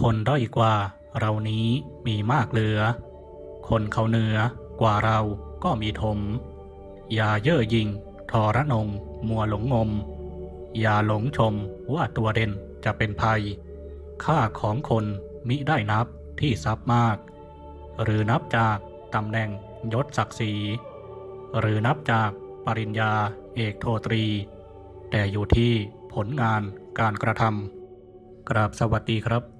คนด้อยกว่าเรานี้มีมากเหลือ คนเขาเหนือกว่าเราก็มีถม อย่าเย่อหยิ่งทอระนง มัวหลงงม อย่าหลงชมว่าตัวเด่นจะเป็นภัย ค่าของคนมิได้นับที่ทรัพย์มาก หรือนับจากตำแหน่งยศศักดิ์ศรี หรือนับจากปริญญาเอกโทตรี แต่อยู่ที่ผลงานการกระทำกราบสวัสดีครับ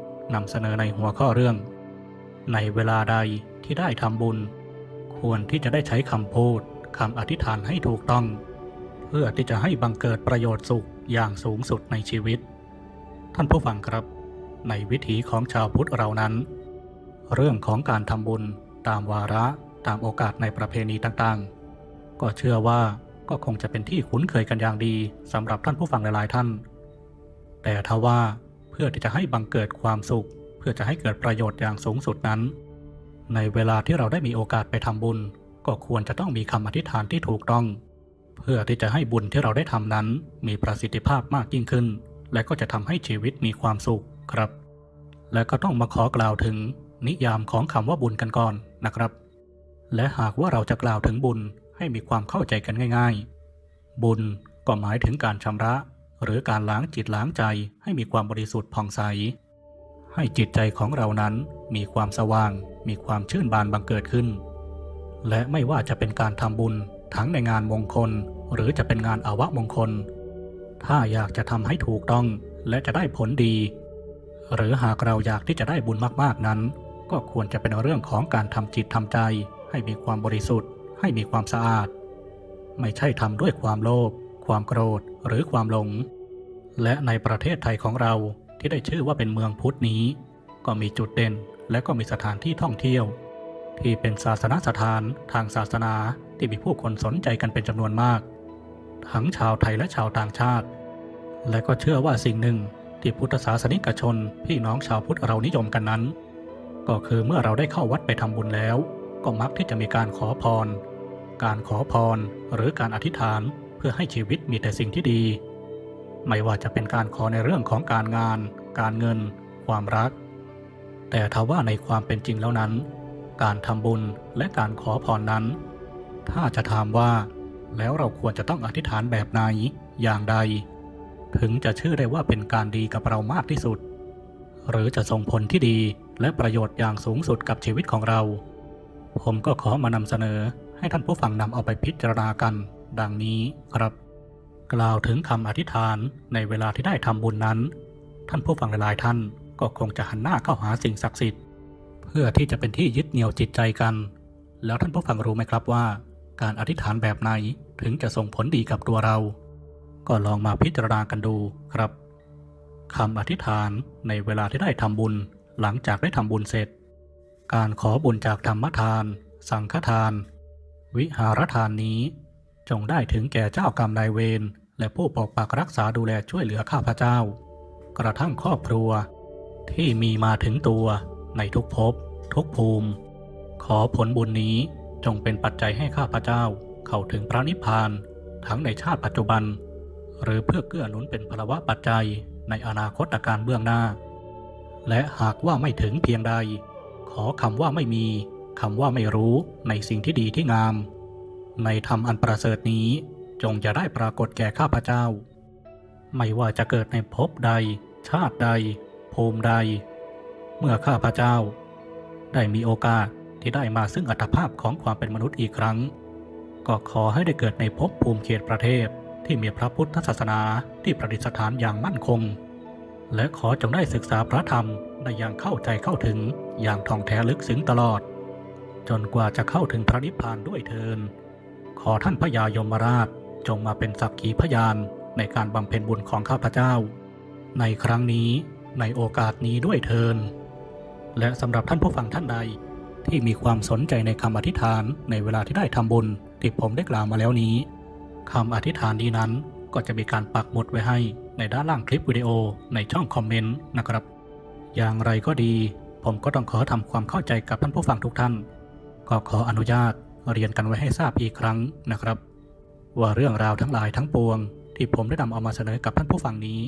นำเสนอในหัวข้อเรื่อง ในเวลาใดที่ได้ทำบุญ ควรที่จะได้ใช้คำพูดคำอธิษฐานให้ถูกต้อง เพื่อที่จะให้บังเกิดประโยชน์สุขอย่างสูงสุดในชีวิต ท่านผู้ฟังครับ ในวิถีของชาวพุทธเรานั้น เรื่องของการทำบุญตามวาระตามโอกาสในประเพณีต่างๆ ก็เชื่อว่าก็คงจะเป็นที่คุ้นเคยกันอย่างดีสำหรับท่านผู้ฟังหลายๆท่าน แต่ทว่า เพื่อที่จะให้บังเกิดความสุข เพื่อจะให้เกิดประโยชน์อย่างสูงสุดนั้น ในเวลาที่เราได้มีโอกาสไปทำบุญ ก็ควรจะต้องมีคำอธิษฐานที่ถูกต้อง เพื่อที่จะให้บุญที่เราได้ทำนั้น มีประสิทธิภาพมากยิ่งขึ้น และก็จะทำให้ชีวิตมีความสุขครับ และก็ต้องมาขอกล่าวถึงนิยามของคำว่าบุญกันก่อนนะครับ และหากว่าเราจะกล่าวถึงบุญให้มีความเข้าใจกันง่าย ๆ บุญก็หมายถึงการชำระ หรือการล้างจิตล้างใจให้มีความบริสุทธิ์ผ่องใส ให้จิตใจของเรานั้นมีความสว่าง มีความชื่นบานบังเกิดขึ้น และไม่ว่าจะเป็นการทำบุญทั้งในงานมงคล หรือจะเป็นงานอาวะมงคล ถ้าอยากจะทำให้ถูกต้องและจะได้ผลดี หรือหากเราอยากที่จะได้บุญมากๆนั้น ก็ควรจะเป็นเรื่องของการทำจิตทำใจ ให้มีความบริสุทธิ์ ให้มีความสะอาด ไม่ใช่ทำด้วยความโลภความโกรธ หรือความหลง และในประเทศไทยของเราที่ได้ชื่อว่าเป็นเมืองพุทธนี้ ก็มีจุดเด่นและก็มีสถานที่ท่องเที่ยว ที่เป็นศาสนสถานทางศาสนาที่มีผู้คนสนใจกันเป็นจำนวนมาก ทั้งชาวไทยและชาวต่างชาติ และก็เชื่อว่าสิ่งหนึ่งที่พุทธศาสนิกชนพี่น้องชาวพุทธเรานิยมกันนั้น ก็คือเมื่อเราได้เข้าวัดไปทำบุญแล้ว ก็มักที่จะมีการขอพร การขอพรหรือการอธิษฐาน พื่อให้ชีวิตมีแต่สิ่งที่ดี ไม่ว่าจะเป็นการขอในเรื่องของการงาน การเงิน ความรัก แต่ทว่าในความเป็นจริงแล้วนั้น การทำบุญและการขอพรนั้น ถ้าจะถามว่า แล้วเราควรจะต้องอธิษฐานแบบไหนอย่างใด ถึงจะชื่อได้ว่าเป็นการดีกับเรามากที่สุด หรือจะส่งผลที่ดีและประโยชน์อย่างสูงสุดกับชีวิตของเรา ผมก็ขอมานำเสนอให้ท่านผู้ฟังนำเอาไปพิจารณากัน ดังนี้ครับ กล่าวถึงคำอธิษฐานในเวลาที่ได้ทำบุญนั้น ท่านผู้ฟังหลายๆท่านก็คงจะหันหน้าเข้าหาสิ่งศักดิ์สิทธิ์ เพื่อที่จะเป็นที่ยึดเหนี่ยวจิตใจกัน แล้วท่านผู้ฟังรู้ไหมครับว่า การอธิษฐานแบบไหนถึงจะส่งผลดีกับตัวเรา ก็ลองมาพิจารณากันดูครับคำอธิษฐานในเวลาที่ได้ทำบุญหลังจากได้ทำบุญเสร็จ การขอบุญจากธรรมทาน สังฆทาน วิหารทานนี้ จงได้ถึงแก่เจ้ากรรมนายเวรและผู้ปกปักรักษาดูแลช่วยเหลือข้าพเจ้า กระทั่งครอบครัว ที่มีมาถึงตัวในทุกภพทุกภูมิ ขอผลบุญนี้จงเป็นปัจจัยให้ข้าพเจ้าเข้าถึงพระนิพพานทั้งในชาติปัจจุบัน หรือเพื่อเกื้อหนุนเป็นพลวะปัจจัยในอนาคตการเบื้องหน้า และหากว่าไม่ถึงเพียงใด ขอคำว่าไม่มีคำว่าไม่รู้ในสิ่งที่ดีที่งาม ในธรรมอันประเสริฐนี้จงจะได้ปรากฏแก่ข้าพเจ้า ไม่ว่าจะเกิดในภพใด ชาติใด ภูมิใด เมื่อข้าพเจ้า ได้มีโอกาสที่ได้มาซึ่งอัตภาพของความเป็นมนุษย์อีกครั้ง ก็ขอให้ได้เกิดในภพภูมิเขตประเทศที่มีพระพุทธศาสนาที่ประดิษฐานอย่างมั่นคง และขอจงได้ศึกษาพระธรรมได้อย่างเข้าใจเข้าถึงอย่างท่องแท้ลึกซึ้งตลอด จนกว่าจะเข้าถึงพระนิพพานด้วยเทิน ขอท่านพญายมราชจงมาเป็นสักขีพยานในการบำเพ็ญบุญของข้าพเจ้า ในครั้งนี้ในโอกาสนี้ด้วยเทิน และสำหรับท่านผู้ฟังท่านใดที่มีความสนใจในคำอธิษฐานในเวลาที่ได้ทำบุญที่ผมได้กล่าวมาแล้วนี้คำอธิษฐานนี้นั้นก็จะมีการปักหมุดไว้ให้ในด้านล่างคลิปวิดีโอในช่องคอมเมนต์นะครับ อย่างไรก็ดี ผมก็ต้องขอทำความเข้าใจกับท่านผู้ฟังทุกท่าน ก็ขออนุญาต เรียนกันไว้ให้ทราบอีกครั้งนะครับ ว่าเรื่องราวทั้งหลายทั้งปวง ที่ผมได้นำเอามาเสนอกับท่านผู้ฟังนี้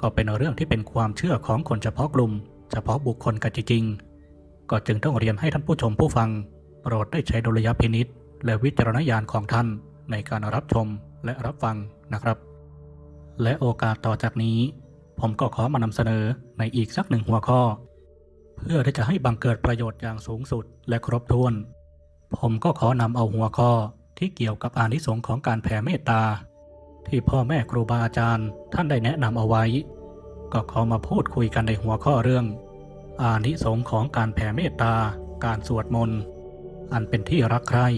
ก็เป็นเรื่องที่เป็นความเชื่อของคนเฉพาะกลุ่ม เฉพาะบุคคลกันจริงๆก็จึงต้องเรียนให้ท่านผู้ชมผู้ฟัง โปรดได้ใช้ดุลยพินิษและวิจารณญาณของท่านในการรับชมและรับฟังนะครับ และโอกาสต่อจากนี้ ผมก็ขอมานำเสนอในอีกสักหนึ่งหัวข้อ เพื่อที่จะให้บังเกิดประโยชน์อย่างสูงสุดและครบถ้วน ผมก็ขอนำเอาหัวข้อที่เกี่ยวกับอานิสงส์ของการแผ่เมตตา ที่พ่อแม่ครูบาอาจารย์ท่านได้แนะนำเอาไว้ ก็ขอมาพูดคุยกันในหัวข้อเรื่อง อานิสงส์ของการแผ่เมตตา การสวดมนต์อันเป็นที่รักใคร่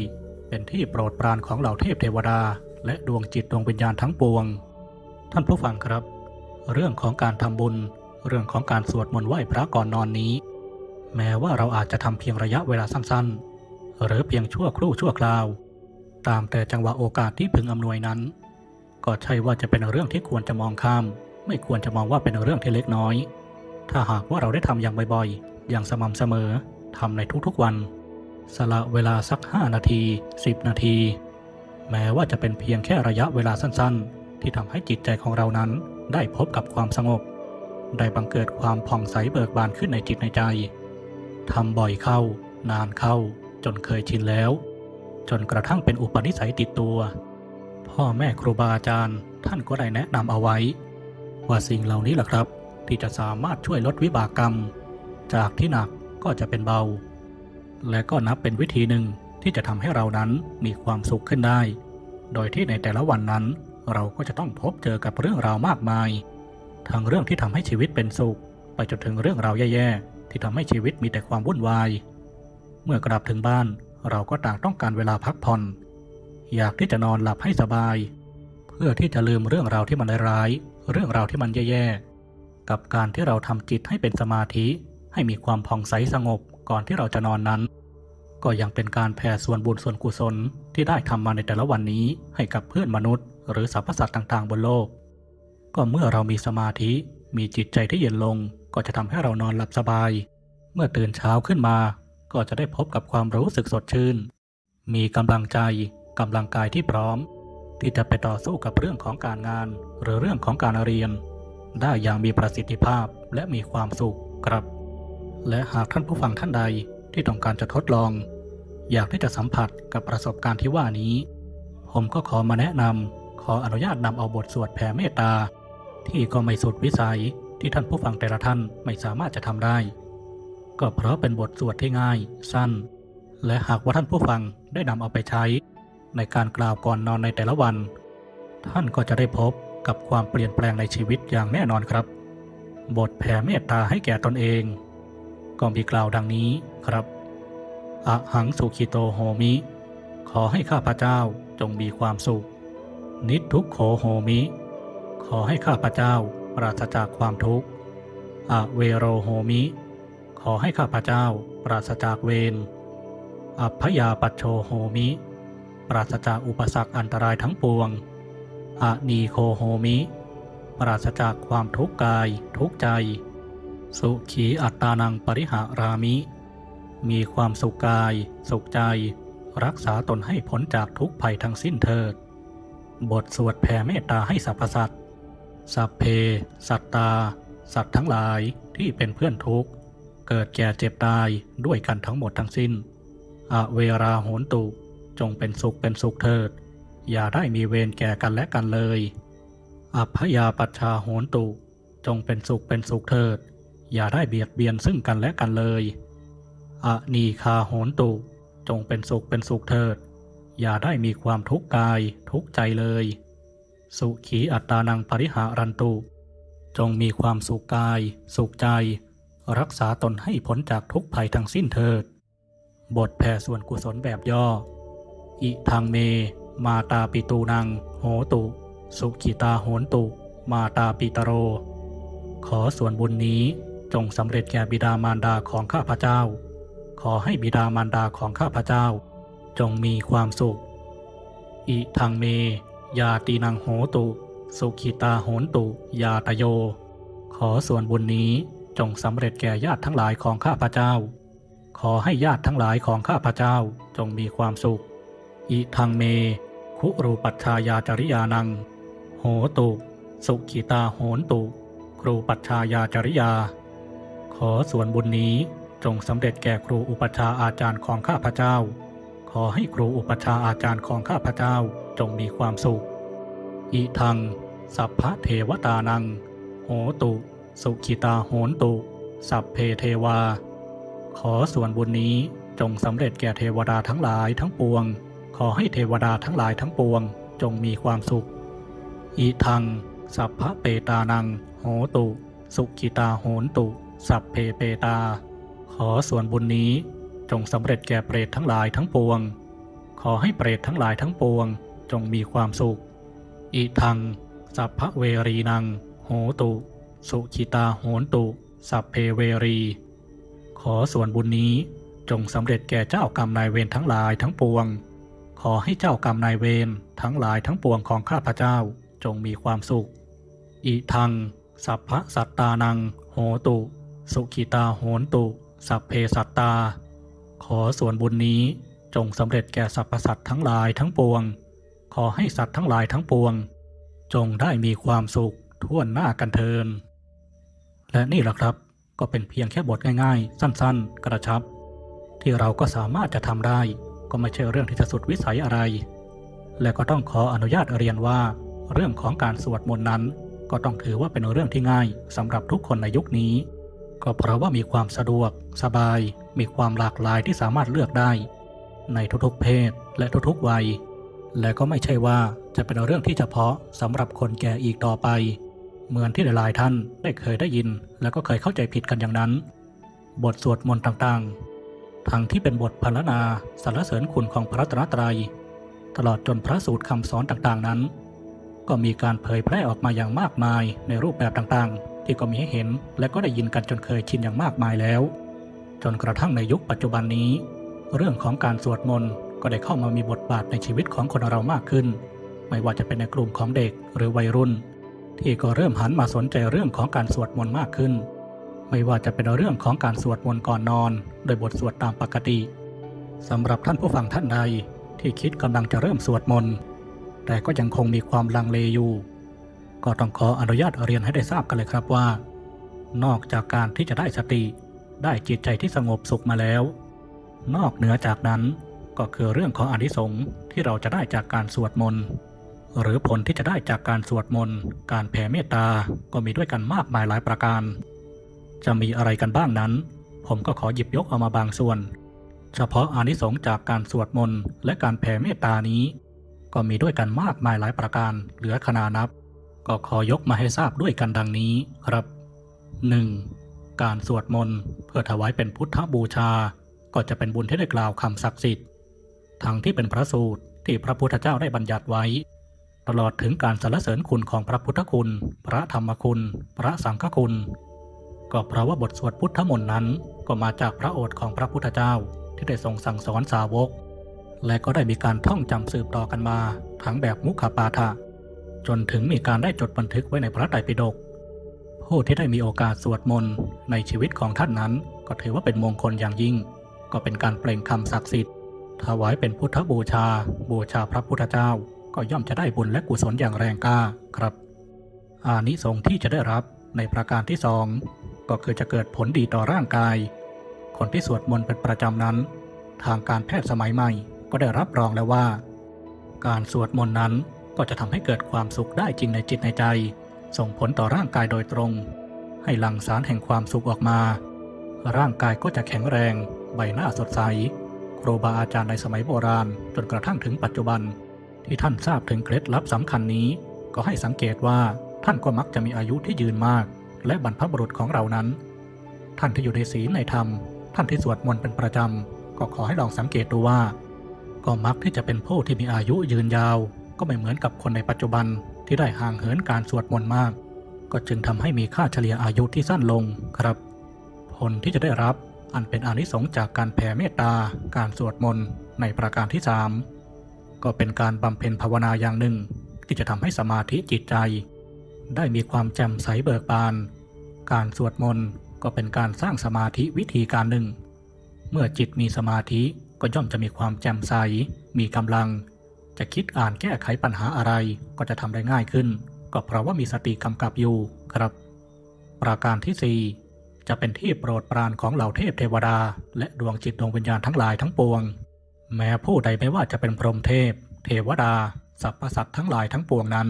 เป็นที่โปรดปรานของเหล่าเทพเทวดา และดวงจิตดวงวิญญาณทั้งปวง ท่านผู้ฟังครับ เรื่องของการทำบุญ เรื่องของการสวดมนต์ไหว้พระก่อนนอนนี้ แม้ว่าเราอาจจะทำเพียงระยะเวลาสั้นๆ หรือเพียงชั่วครู่ชั่วคราว ตามแต่จังหวะโอกาสที่พึงอำนวยนั้น ก็ใช่ว่าจะเป็นเรื่องที่ควรจะมองข้าม ไม่ควรจะมองว่าเป็นเรื่องที่เล็กน้อย ถ้าหากว่าเราได้ทำอย่างบ่อยๆ อย่างสม่ำเสมอทำในทุกๆวัน สละเวลาสัก 5 นาที 10 นาที แม้ว่าจะเป็นเพียงแค่ระยะเวลาสั้นๆ ที่ทำให้จิตใจของเรานั้นได้พบกับความสงบ ได้บังเกิดความผ่องใสเบิกบานขึ้นในจิตในใจทำบ่อยเข้านานเข้า จนเคยชินแล้ว จนกระทั่งเป็นอุปนิสัยติดตัว พ่อแม่ครูบาอาจารย์ท่านก็ได้แนะนำเอาไว้ ว่าสิ่งเหล่านี้แหละครับ ที่จะสามารถช่วยลดวิบากกรรม จากที่หนักก็จะเป็นเบา และก็นับเป็นวิธีหนึ่งที่จะทำให้เรานั้นมีความสุขขึ้นได้ โดยที่ในแต่ละวันนั้น เราก็จะต้องพบเจอกับเรื่องราวมากมาย ทั้งเรื่องที่ทำให้ชีวิตเป็นสุข ไปจนถึงเรื่องราวแย่ๆที่ทำให้ชีวิตมีแต่ความวุ่นวาย เมื่อกลับถึงบ้านเราก็ต่างต้องการเวลาพักผ่อน อยากที่จะนอนหลับให้สบาย เพื่อที่จะลืมเรื่องราวที่มันร้ายๆเรื่องราวที่มันแย่ๆ กับการที่เราทำจิตให้เป็นสมาธิ ให้มีความผ่องใสสงบก่อนที่เราจะนอนนั้น ก็ยังเป็นการแผ่ส่วนบุญส่วนกุศลที่ได้ทำมาในแต่ละวันนี้ให้กับเพื่อนมนุษย์ หรือสรรพสัตว์ต่างๆ บนโลก ก็เมื่อเรามีสมาธิ มีจิตใจที่เย็นลงก็จะทำให้เรานอนหลับสบาย เมื่อตื่นเช้าขึ้นมา ก็จะได้พบกับความรู้สึกสดชื่น มีกำลังใจกำลังกายที่พร้อม ที่จะไปต่อสู้กับเรื่องของการงาน หรือเรื่องของการเรียน ได้อย่างมีประสิทธิภาพและมีความสุขครับ และหากท่านผู้ฟังท่านใดที่ต้องการจะทดลอง อยากที่จะสัมผัสกับประสบการณ์ที่ว่านี้ ผมก็ขอมาแนะนำขออนุญาตนำเอาบทสวดแผ่เมตตาที่ก็ไม่สุดวิสัยที่ท่านผู้ฟังแต่ละท่านไม่สามารถจะทำได้ ก็เพราะเป็นบทสวดที่ง่าย สั้น และหากว่าท่านผู้ฟังได้นำเอาไปใช้ ในการกล่าวก่อนนอนในแต่ละวัน ท่านก็จะได้พบกับความเปลี่ยนแปลงในชีวิตอย่างแน่นอนครับ บทแผ่เมตตาให้แก่ตนเอง ก็มีกล่าวดังนี้ครับอะหังสุขิโตโหมิ ขอให้ข้าพเจ้าจงมีความสุข นิทุกโขโหมิ ขอให้ข้าพเจ้าปราศจากความทุกข์อะเวโรโหมิ ขอให้ข้าพเจ้าปราศจากเวร อัพยาปัชโชโหมิ ปราศจากอุปสรรคอันตรายทั้งปวงอะนีโคโหมิ ปราศจากความทุกข์กายทุกข์ใจ สุขีอัตตานังปริหารามิ มีความสุขกาย สุขใจ รักษาตนให้พ้นจากทุกภัยทั้งสิ้นเถิด บทสวดแผ่เมตตาให้สรรพสัตว์สัพเพ สัตตา สัตว์ทั้งหลายที่เป็นเพื่อนทุกข์ เกิดแก่เจ็บตายด้วยกันทั้งหมดทั้งสิ้น อเวราโหนตุ จงเป็นสุขเป็นสุขเถิด อย่าได้มีเวรแก่กันและกันเลย อัพยาปัชชาโหนตุ จงเป็นสุขเป็นสุขเถิด อย่าได้เบียดเบียนซึ่งกันและกันเลย อนีคาโหนตุ จงเป็นสุขเป็นสุขเถิด อย่าได้มีความทุกข์กายทุกข์ใจเลย สุขีอัตตานังปริหารันตุ จงมีความสุขกาย สุขใจ รักษาตนให้พ้นจากทุกภัยทั้งสิ้นเถิด บทแผ่ส่วนกุศลแบบย่อ อิทางเม มาตาปิตูนัง โหตุ สุขิตาโหนตุ มาตาปิตโร ขอส่วนบุญนี้จงสำเร็จแก่บิดามารดาของข้าพเจ้า ขอให้บิดามารดาของข้าพเจ้า จงมีความสุข อิทังเม ยาตีนังโหตุ สุขิตาโหนตุ ยาตโย ขอส่วนบุญนี้ จงสำเร็จแก่ญาติทั้งหลายของข้าพเจ้า ขอให้ญาติทั้งหลายของข้าพเจ้าจงมีความสุข อิทังเม คุรูปัชชายาจริยานัง โหตุ สุขิตาโหนตุ ครูปัชชายาจริยา ขอส่วนบุญนี้จงสำเร็จแก่ครูอุปชาอาจารย์ของข้าพเจ้า ขอให้ครูอุปชาอาจารย์ของข้าพเจ้าจงมีความสุข อิทัง สัพพะเทวตานัง โหตุ สุขิตาโหนตุ สัพเพเทวา ขอส่วนบุญนี้จงสำเร็จแก่เทวดาทั้งหลายทั้งปวง ขอให้เทวดาทั้งหลายทั้งปวง จงมีความสุขอิทัง สัพพะเปตานัง โหตุ สุขิตาโหนตุ สัพเพเปตา ขอส่วนบุญนี้จงสำเร็จแก่เปรตทั้งหลายทั้งปวง ขอให้เปรตทั้งหลายทั้งปวง จงมีความสุขอิทัง สัพพะเวรีนัง โหตุ สุขิตาโหนตุ สัพเพเวรี ขอส่วนบุญนี้จงสำเร็จแก่เจ้ากรรมนายเวรทั้งหลายทั้งปวง ขอให้เจ้ากรรมนายเวรทั้งหลายทั้งปวงของข้าพเจ้าจงมีความสุข อิทัง สัพพะสัตตานัง โหตุ สุขิตาโหนตุ สัพเพสัตตา ขอส่วนบุญนี้จงสำเร็จแก่สรรพสัตว์ทั้งหลายทั้งปวง ขอให้สัตว์ทั้งหลายทั้งปวง จงได้มีความสุขทั่วหน้ากันเทิน และนี่แหละครับก็เป็นเพียงแค่บทง่ายๆ สั้นๆ กระชับ ที่เราก็สามารถจะทำได้ ก็ไม่ใช่เรื่องที่จะสุดวิสัยอะไร และก็ต้องขออนุญาตเรียนว่า เรื่องของการสวดมนต์นั้น ก็ต้องถือว่าเป็นเรื่องที่ง่ายสำหรับทุกคนในยุคนี้ ก็เพราะว่ามีความสะดวก สบาย มีความหลากหลายที่สามารถเลือกได้ ในทุกๆเพศและทุกๆวัย และก็ไม่ใช่ว่าจะเป็นเรื่องที่เฉพาะสำหรับคนแก่อีกต่อไป เหมือนที่หลายๆท่านได้เคยได้ยิน และก็เคยเข้าใจผิดกันอย่างนั้น บทสวดมนต์ต่างๆ ทั้งที่เป็นบทพรรณนาสรรเสริญคุณของพระรัตนตรัย ตลอดจนพระสูตรคำสอนต่างๆนั้น ก็มีการเผยแพร่ออกมาอย่างมากมายในรูปแบบต่างๆ ที่ก็มีให้เห็นและก็ได้ยินกันจนเคยชินอย่างมากมายแล้ว จนกระทั่งในยุคปัจจุบันนี้ เรื่องของการสวดมนต์ก็ได้เข้ามามีบทบาทในชีวิตของคนเรามากขึ้น ไม่ว่าจะเป็นในกลุ่มของเด็กหรือวัยรุ่น ที่ก็เริ่มหันมาสนใจเรื่องของการสวดมนต์มากขึ้น ไม่ว่าจะเป็นเรื่องของการสวดมนต์ก่อนนอน โดยบทสวดตามปกติสำหรับท่านผู้ฟังท่านใดที่คิดกำลังจะเริ่มสวดมนต์แต่ก็ยังคงมีความลังเลอยู่ ก็ต้องขออนุญาตเรียนให้ได้ทราบกันเลยครับว่า นอกจากการที่จะได้สติ ได้จิตใจที่สงบสุขมาแล้ว นอกเหนือจากนั้นก็คือเรื่องของอนิสงส์ที่เราจะได้จากการสวดมนต์ หรือผลที่จะได้จากการสวดมนต์ การแผ่เมตตา ก็มีด้วยกันมากมายหลายประการ จะมีอะไรกันบ้างนั้น ผมก็ขอหยิบยกเอามาบางส่วน เฉพาะอานิสงส์จากการสวดมนต์และการแผ่เมตตานี้ ก็มีด้วยกันมากมายหลายประการ เหลือขนานับ ก็ขอยกมาให้ทราบด้วยกันดังนี้ครับ 1. การสวดมนต์เพื่อถวายเป็นพุทธบูชา ก็จะเป็นบุญที่ได้กล่าวคำศักดิ์สิทธิ์ ทั้งที่เป็นพระสูตรที่พระพุทธเจ้าได้บัญญัติไว้ ตลอดถึงการสรรเสริญคุณของพระพุทธคุณ พระธรรมคุณ พระสังฆคุณ ก็เพราะว่าบทสวดพุทธมนต์นั้นก็มาจากพระโอษฐ์ของพระพุทธเจ้าที่ได้ทรงสั่งสอนสาวก และก็ได้มีการท่องจำสืบต่อกันมาทั้งแบบมุขปาฐะจนถึงมีการได้จดบันทึกไว้ในพระไตรปิฎกผู้ที่ได้มีโอกาสสวดมนต์ในชีวิตของท่านนั้น ก็ถือว่าเป็นมงคลอย่างยิ่ง ก็เป็นการเปล่งคำศักดิ์สิทธิ์ถวายเป็นพุทธบูชา บูชาพระพุทธเจ้า ก็ย่อมจะได้บุญและกุศลอย่างแรงกล้าครับ อานิสงส์ที่จะได้รับในประการที่สองก็คือจะเกิดผลดีต่อร่างกาย คนที่สวดมนต์เป็นประจำนั้น ทางการแพทย์สมัยใหม่ก็ได้รับรองแล้วว่า การสวดมนต์นั้นก็จะทำให้เกิดความสุขได้จริงในจิตในใจ ส่งผลต่อร่างกายโดยตรง ให้หลั่งสารแห่งความสุขออกมา ร่างกายก็จะแข็งแรง ใบหน้าสดใส ครูบาอาจารย์ในสมัยโบราณ จนกระทั่งถึงปัจจุบัน ที่ท่านทราบถึงเคล็ดลับสำคัญนี้ ก็ให้สังเกตว่าท่านก็มักจะมีอายุที่ยืนมาก และบรรพบุรุษของเรานั้น ท่านที่อยู่ในศีลในธรรม ท่านที่สวดมนต์เป็นประจำ ก็ขอให้ลองสังเกตดูว่า ก็มักที่จะเป็นผู้ที่มีอายุยืนยาว ก็ไม่เหมือนกับคนในปัจจุบันที่ได้ห่างเหินการสวดมนต์มาก ก็จึงทำให้มีค่าเฉลี่ยอายุที่สั้นลงครับ ผลที่จะได้รับอันเป็นอนิสงส์จากการแผ่เมตตา การสวดมนต์ในประการที่สาม ก็เป็นการบำเพ็ญภาวนาอย่างหนึ่ง ที่จะทำให้สมาธิจิตใจ ได้มีความแจ่มใสเบิกบาน การสวดมนต์ก็เป็นการสร้างสมาธิวิธีการหนึ่ง เมื่อจิตมีสมาธิก็ย่อมจะมีความแจ่มใส มีกำลัง จะคิดอ่านแก้ไขปัญหาอะไรก็จะทำได้ง่ายขึ้น ก็เพราะว่ามีสติกำกับอยู่ครับ ประการที่สี่จะเป็นที่โปรดปรานของเหล่าเทพเทวดา และดวงจิตดวงวิญญาณทั้งหลายทั้งปวง แม้ผู้ใดไม่ว่าจะเป็นพรหมเทพ เทวดาสรรพสัตว์ทั้งหลายทั้งปวงนั้น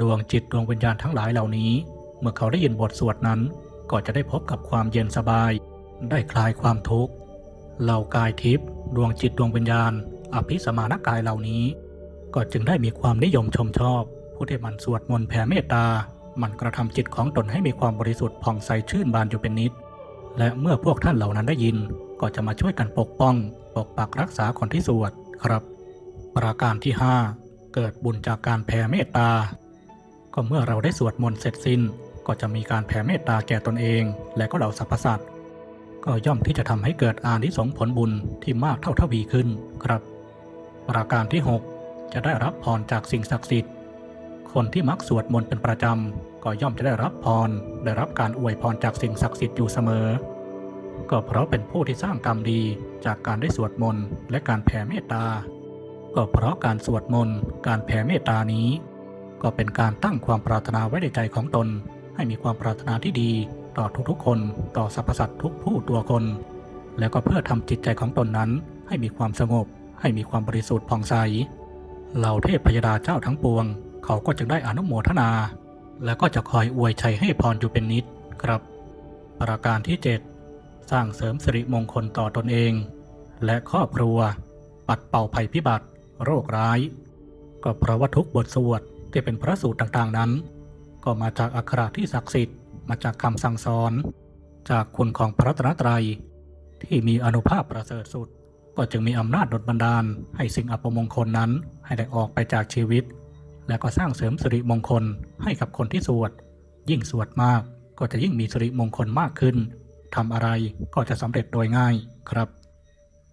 ดวงจิตดวงวิญญาณทั้งหลายเหล่านี้ เมื่อเขาได้ยินบทสวดนั้น ก็จะได้พบกับความเย็นสบาย ได้คลายความทุกข์เหล่ากายทิพย์ดวงจิตดวงวิญญาณ อภิสมานกายเหล่านี้ ก็จึงได้มีความนิยมชมชอบ ผู้ที่มันสวดมนต์แผ่เมตตา มันกระทำจิตของตนให้มีความบริสุทธิ์ผ่องใสชื่นบานอยู่เป็นนิด และเมื่อพวกท่านเหล่านั้นได้ยินก็จะมาช่วยกันปกป้อง ปกปักรักษาคนที่สวดครับ ประการที่ 5 เกิดบุญจากการแผ่เมตตา ก็เมื่อเราได้สวดมนต์เสร็จสิ้น ก็จะมีการแผ่เมตตาแก่ตนเอง และก็เหล่าสรรพสัตว์ก็ย่อมที่จะทำให้เกิดอานิสงส์ผลบุญที่มากเท่าทวีขึ้นครับ ประการที่ 6 จะได้รับพรจากสิ่งศักดิ์สิทธิ์ คนที่มักสวดมนต์เป็นประจำก็ย่อมจะได้รับพร ได้รับการอวยพรจากสิ่งศักดิ์สิทธิ์อยู่เสมอ ก็เพราะเป็นผู้ที่สร้างกรรมดีจากการได้สวดมนต์และการแผ่เมตตา ก็เพราะการสวดมนต์การแผ่เมตตานี้ ก็เป็นการตั้งความปรารถนาไว้ในใจของตน ให้มีความปรารถนาที่ดีต่อทุกๆ คนต่อสรรพสัตว์ทุกผู้ตัวคน แล้วก็เพื่อทำจิตใจของตนนั้น ให้มีความสงบ ให้มีความบริสุทธิ์ผ่องใสเหล่าเทพพยดาเจ้าทั้งปวง เขาก็จะได้อนุโมทนา แล้วก็จะคอยอวยชัยให้พรอยู่เป็นนิดครับ ประการที่ 7 สร้างเสริมสิริมงคลต่อตนเอง และครอบครัว ปัดเป่าภัยพิบัติ โรคร้าย ก็เพราะว่าทุกบทสวดที่เป็นพระสูตรต่างๆนั้น ก็มาจากอักขระที่ศักดิ์สิทธิ์มาจากคำสั่งสอน จากคุณของพระรัตนตรัย ที่มีอนุภาพประเสริฐสุด ก็จึงมีอำนาจดลบันดาล ให้สิ่งอัปมงคลนั้นให้ได้ออกไปจากชีวิต และก็สร้างเสริมสิริมงคลให้กับคนที่สวด ยิ่งสวดมากก็จะยิ่งมีสิริมงคลมากขึ้น ทำอะไรก็จะสำเร็จโดยง่ายครับ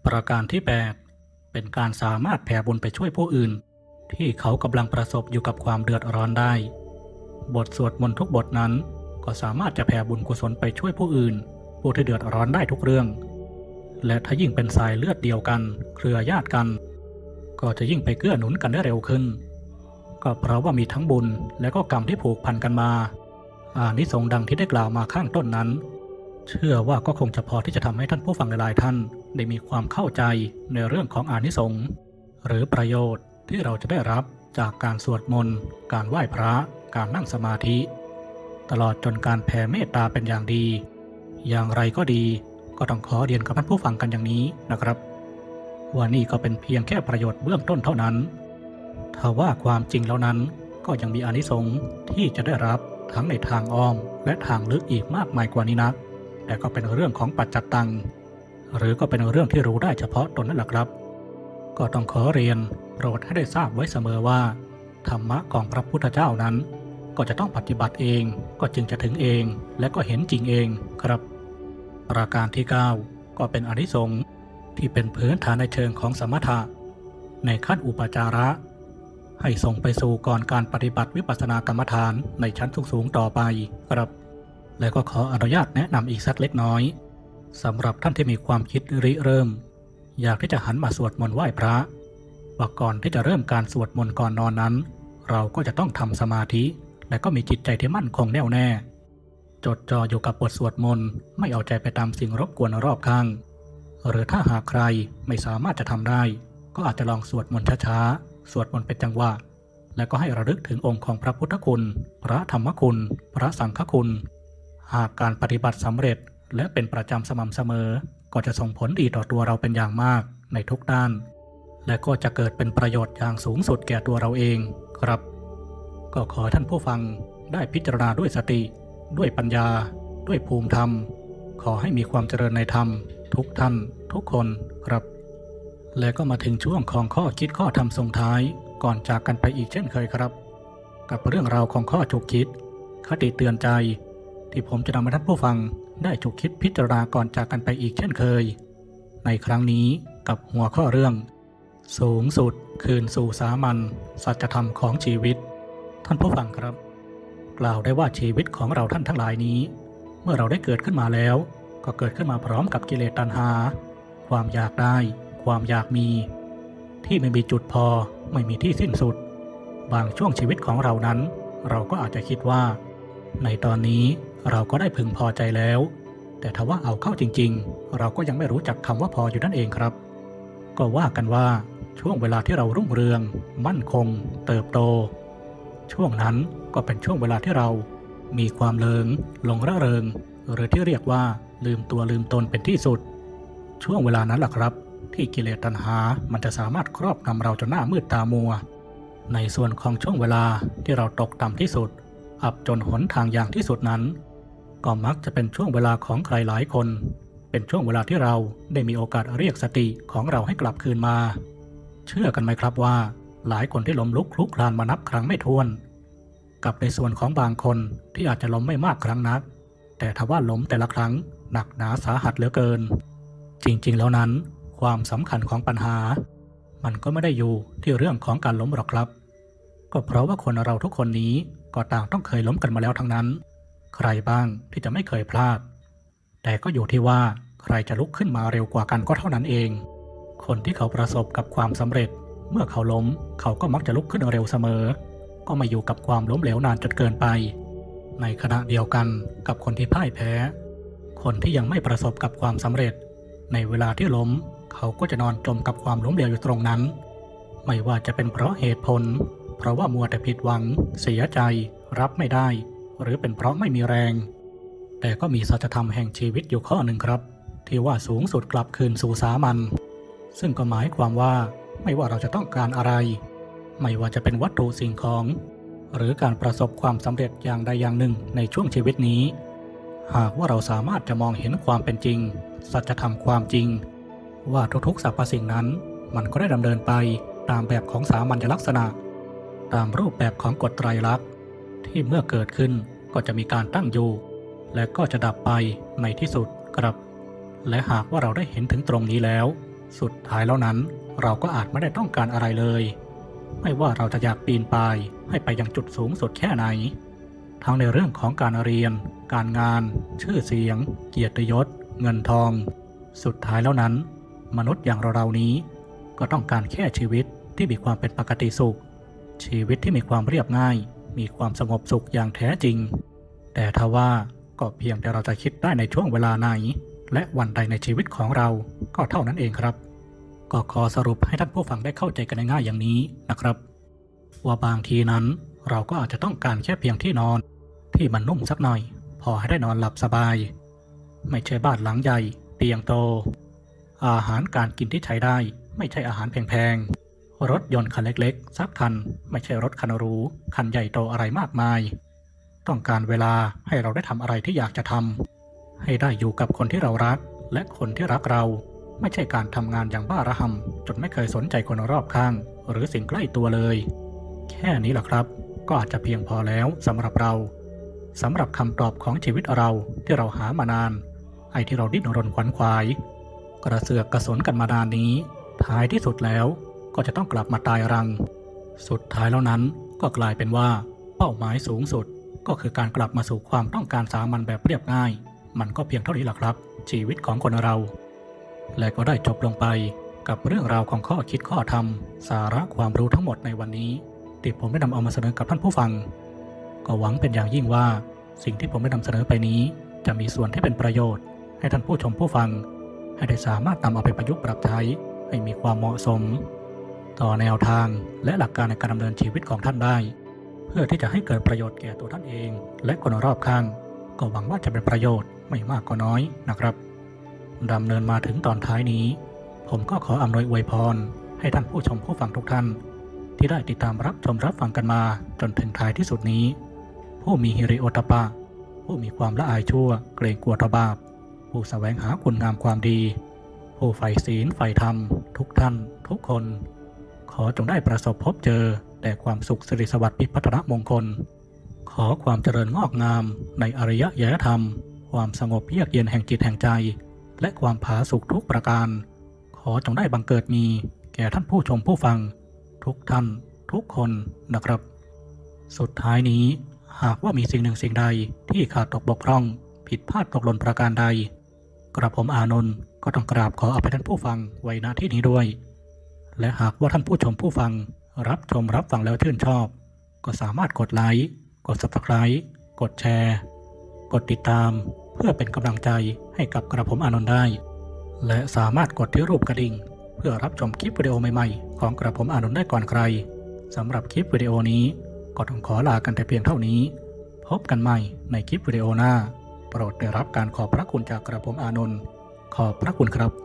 ประการที่ 8 เป็นการสามารถแผ่บุญไปช่วยผู้อื่น ที่เขากำลังประสบอยู่กับความเดือดร้อนได้ บทสวดมนต์ทุกบทนั้น ก็สามารถจะแผ่บุญกุศลไปช่วยผู้อื่น ผู้ที่เดือดร้อนได้ทุกเรื่อง และถ้ายิ่งเป็นสายเลือดเดียวกัน เครือญาติกัน ก็จะยิ่งไปเกื้อหนุนกันได้เร็วขึ้น ก็เพราะว่ามีทั้งบุญและก็กรรมที่ผูกพันกันมาอานิสงส์ดังที่ได้กล่าวมาข้างต้นนั้น เชื่อว่าก็คงจะพอที่จะทำให้ท่านผู้ฟังหลายท่านได้มีความเข้าใจในเรื่องของอานิสงส์หรือประโยชน์ที่เราจะได้รับจากการสวดมนต์ การไหว้พระ การนั่งสมาธิ ตลอดจนการแผ่เมตตาเป็นอย่างดี อย่างไรก็ดี ก็ต้องขอเรียนกับท่านผู้ฟังกันอย่างนี้นะครับว่านี่ก็เป็นเพียงแค่ประโยชน์เบื้องต้นเท่านั้นถ้าว่าความจริงแล้วนั้นก็ยังมีอานิสงส์ที่จะได้รับทั้งในทางอ้อมและทางลึกอีกมากมายกว่านี้นัก แต่ก็เป็นเรื่องของปัจจตตัง หรือก็เป็นเรื่องที่รู้ได้เฉพาะตนนั่นแหละครับ ก็ต้องขอเรียนโปรดให้ได้ทราบไว้เสมอว่า ธรรมะของพระพุทธเจ้านั้น ก็จะต้องปฏิบัติเองก็จึงจะถึงเองและก็เห็นจริงเองครับ ประการที่ 9 ก็เป็นอนิสงส์ที่เป็นพื้นฐานในเชิงของสมถะ ในขั้นอุปจาระ ให้ส่งไปสู่ก่อนการปฏิบัติวิปัสสนากรรมฐานในชั้นสูงๆต่อไปครับ และก็ขออนุญาตแนะนำอีกสักเล็กน้อยสำหรับท่านที่มีความคิดริเริ่ม อยากที่จะหันมาสวดมนต์ไหว้พระว่าก่อนที่จะเริ่มการสวดมนต์ก่อนนอนนั้น เราก็จะต้องทำสมาธิ และก็มีจิตใจที่มั่นคงแน่วแน่ จดจ่ออยู่กับบทสวดมนต์ไม่เอาใจไปตามสิ่งรบกวนรอบข้าง หรือถ้าหากใครไม่สามารถจะทำได้ ก็อาจจะลองสวดมนต์ช้าๆ สวดมนต์เป็นจังหวะและก็ให้ระลึกถึงองค์ของพระพุทธคุณ พระธรรมคุณ พระสังฆคุณ หากการปฏิบัติสำเร็จและเป็นประจำสม่ำเสมอ ก็จะส่งผลดีต่อตัวเราเป็นอย่างมากในทุกด้าน และก็จะเกิดเป็นประโยชน์อย่างสูงสุดแก่ตัวเราเองครับ ก็ขอท่านผู้ฟังได้พิจารณาด้วยสติ ด้วยปัญญา ด้วยภูมิธรรม ขอให้มีความเจริญในธรรม ทุกท่าน ทุกคนครับ และก็มาถึงช่วงของข้อคิดข้อธรรมส่งท้ายก่อนจากกันไปอีกเช่นเคยครับ กับเรื่องราวของข้อฉุกคิด คติเตือนใจ ที่ผมจะนำมาท่านผู้ฟังได้ฉุกคิดพิจารณาก่อนจากกันไปอีกเช่นเคย ในครั้งนี้กับหัวข้อเรื่อง สูงสุดคืนสู่สามัญสัจธรรมของชีวิต ท่านผู้ฟังครับ กล่าวได้ว่าชีวิตของเราท่านทั้งหลายนี้ เมื่อเราได้เกิดขึ้นมาแล้ว ก็เกิดขึ้นมาพร้อมกับกิเลสตัณหา ความอยากได้ ความอยากมี ที่ไม่มีจุดพอไม่มีที่สิ้นสุด บางช่วงชีวิตของเรานั้น เราก็อาจจะคิดว่า ในตอนนี้ เราก็ได้พึงพอใจแล้ว แต่ถ้าว่าเอาเข้าจริง ๆ เราก็ยังไม่รู้จักคำว่าพออยู่นั่นเองครับ ก็ว่ากันว่าช่วงเวลาที่เรารุ่งเรือง มั่นคง เติบโต ช่วงนั้นก็เป็นช่วงเวลาที่เรา มีความเลิงหลงระเริง หรือที่เรียกว่าลืมตัวลืมตนเป็นที่สุด ช่วงเวลานั้นแหละครับ ที่กิเลสตัณหา มันจะสามารถครอบงำเราจนหน้ามืดตามัว ในส่วนของช่วงเวลาที่เราตกต่ำที่สุด อับจนหนทางอย่างที่สุดนั้น ก็มักจะเป็นช่วงเวลาของใครหลายคน เป็นช่วงเวลาที่เราได้มีโอกาสเรียกสติของเราให้กลับคืนมา เชื่อกันไหมครับว่า หลายคนที่ล้มลุกคลุกคลานมานับครั้งไม่ถ้วน กับในส่วนของบางคนที่อาจจะล้มไม่มากครั้งนัก แต่ถ้าว่าล้มแต่ละครั้งหนักหนาสาหัสเหลือเกิน จริงๆ แล้วนั้น ความสำคัญของปัญหา มันก็ไม่ได้อยู่ที่เรื่องของการล้มหรอกครับ ก็เพราะว่าคนเราทุกคนนี้ก็ต่างต้องเคยล้มกันมาแล้วทั้งนั้น ใครบ้างที่จะไม่เคยพลาด แต่ก็อยู่ที่ว่าใครจะลุกขึ้นมาเร็วกว่ากันก็เท่านั้นเอง คนที่เขาประสบกับความสำเร็จ เมื่อเขาล้มเขาก็มักจะลุกขึ้นเร็วเสมอ ก็ไม่อยู่กับความล้มเหลวนานจนเกินไป ในขณะเดียวกันกับคนที่พ่ายแพ้ คนที่ยังไม่ประสบกับความสำเร็จ ในเวลาที่ล้ม เขาก็จะนอนจมกับความล้มเหลวอยู่ตรงนั้น ไม่ว่าจะเป็นเพราะเหตุผล เพราะว่ามัวแต่ผิดหวัง เสียใจ รับไม่ได้ หรือเป็นเพราะไม่มีแรง แต่ก็มีสัจธรรมแห่งชีวิตอยู่ข้อหนึ่งครับ ที่ว่าสูงสุดกลับคืนสู่สามัญซึ่งก็หมายความว่าไม่ว่าเราจะต้องการอะไร ไม่ว่าจะเป็นวัตถุสิ่งของ หรือการประสบความสำเร็จอย่างใดอย่างหนึ่งในช่วงชีวิตนี้ หากว่าเราสามารถจะมองเห็นความเป็นจริง สัจธรรมความจริง ว่าทุกๆสรรพสิ่งนั้น มันก็ได้ดำเนินไปตามแบบของสามัญลักษณะ ตามรูปแบบของกฎไตรลักษณ์ ที่เมื่อเกิดขึ้นก็จะมีการตั้งอยู่ และก็จะดับไปในที่สุดครับ และหากว่าเราได้เห็นถึงตรงนี้แล้ว สุดท้ายแล้วนั้นเราก็อาจไม่ได้ต้องการอะไรเลย ไม่ว่าเราจะอยากปีนไปให้ไปยังจุดสูงสุดแค่ไหน ทั้งในเรื่องของการเรียน การงาน ชื่อเสียง เกียรติยศ เงินทอง สุดท้ายแล้วนั้น มนุษย์อย่างเราๆนี้ ก็ต้องการแค่ชีวิตที่มีความเป็นปกติสุข ชีวิตที่มีความเรียบง่าย มีความสงบสุขอย่างแท้จริง แต่ทว่าก็เพียงแต่เราจะคิดได้ในช่วงเวลาไหน และวันใดในชีวิตของเราก็เท่านั้นเองครับ ก็ขอสรุปให้ท่านผู้ฟังได้เข้าใจกันง่ายอย่างนี้นะครับ ว่าบางทีนั้นเราก็อาจจะต้องการแค่เพียงที่นอน ที่มันนุ่มสักหน่อย พอให้ได้นอนหลับสบาย ไม่ใช่บ้านหลังใหญ่ เตียงโต อาหารการกินที่ใช้ได้ ไม่ใช่อาหารแพงๆ รถยนต์คันเล็กๆ สักคันไม่ใช่รถคันหรูคันใหญ่โตอะไรมากมาย ต้องการเวลาให้เราได้ทำอะไรที่อยากจะทำให้ได้อยู่กับคนที่เรารัก และคนที่รักเรา ไม่ใช่การทำงานอย่างบ้าระห่ำจนไม่เคยสนใจคนรอบข้าง หรือสิ่งใกล้ตัวเลย แค่นี้แหละครับ ก็อาจจะเพียงพอแล้วสำหรับเราสำหรับคำตอบของชีวิตเราที่เราหามานาน ไอ้ที่เราดิ้นรนขวัญขวาย กระเสือกกระสนกันมานานนี้ ท้ายที่สุดแล้ว ก็จะต้องกลับมาตายรัง สุดท้ายแล้วนั้นก็กลายเป็นว่า เป้าหมายสูงสุด ก็คือการกลับมาสู่ความต้องการสามัญแบบเรียบง่าย มันก็เพียงเท่านี้แหละครับ ชีวิตของคนเรา และก็ได้จบลงไปกับเรื่องราวของข้อคิดข้อธรรม สาระความรู้ทั้งหมดในวันนี้ ที่ผมได้นำเอามาเสนอกับท่านผู้ฟัง ก็หวังเป็นอย่างยิ่งว่า สิ่งที่ผมได้นำเสนอไปนี้ จะมีส่วนที่เป็นประโยชน์ ให้ท่านผู้ชมผู้ฟัง ให้ได้สามารถนำเอาไปประยุกต์ปรับใช้ให้มีความเหมาะสม ต่อแนวทางและหลักการในการดำเนินชีวิตของท่านได้ เพื่อที่จะให้เกิดประโยชน์แก่ตัวท่านเอง และคนรอบข้าง ก็หวังว่าจะเป็นประโยชน์ไม่มากก็น้อยนะครับดำเนินมาถึงตอนท้ายนี้ ผมก็ขออำนวยอวยพร ให้ท่านผู้ชมผู้ฟังทุกท่าน ที่ได้ติดตามรับชมรับฟังกันมาจนถึงท้ายที่สุดนี้ ผู้มีฮิริโอตปะ ผู้มีความละอายชั่ว เกรงกลัวตบาปผู้แสวงหาคุณงามความดี ผู้ใฝ่ศีลใฝ่ธรรม ทุกท่าน ทุกคน ขอจงได้ประสบพบเจอ แต่ความสุขสิริสวัสดิ์พิพัฒนมงคล ขอความเจริญงอกงามในอริยยธรรม ความสงบเยือกเย็นแห่งจิตแห่งใจ และความผาสุกทุกประการ ขอจงได้บังเกิดมี แก่ท่านผู้ชมผู้ฟัง ทุกท่าน ทุกคนนะครับ สุดท้ายนี้ หากว่ามีสิ่งหนึ่งสิ่งใดที่ขาดตกบกพร่อง ผิดพลาดตกหล่นประการใดกระผมอานนท์ก็ต้องกราบขออภัยท่านผู้ฟังไว้ณที่นี้ด้วย และหากว่าท่านผู้ชมผู้ฟังรับชมรับฟังแล้วชื่นชอบ ก็สามารถกดไลค์ กด subscribe กดแชร์ กดติดตาม เพื่อเป็นกำลังใจให้กับกระผมอานนท์ได้ และสามารถกดที่รูปกระดิ่ง เพื่อรับชมคลิปวิดีโอใหม่ๆ ของกระผมอานนท์ได้ก่อนใครสำหรับคลิปวิดีโอนี้ก็ต้องขอลากันแต่เพียงเท่านี้ พบกันใหม่ในคลิปวิดีโอหน้า โปรดได้รับการขอบพระคุณจากกระผมอานนท์ขอบพระคุณครับ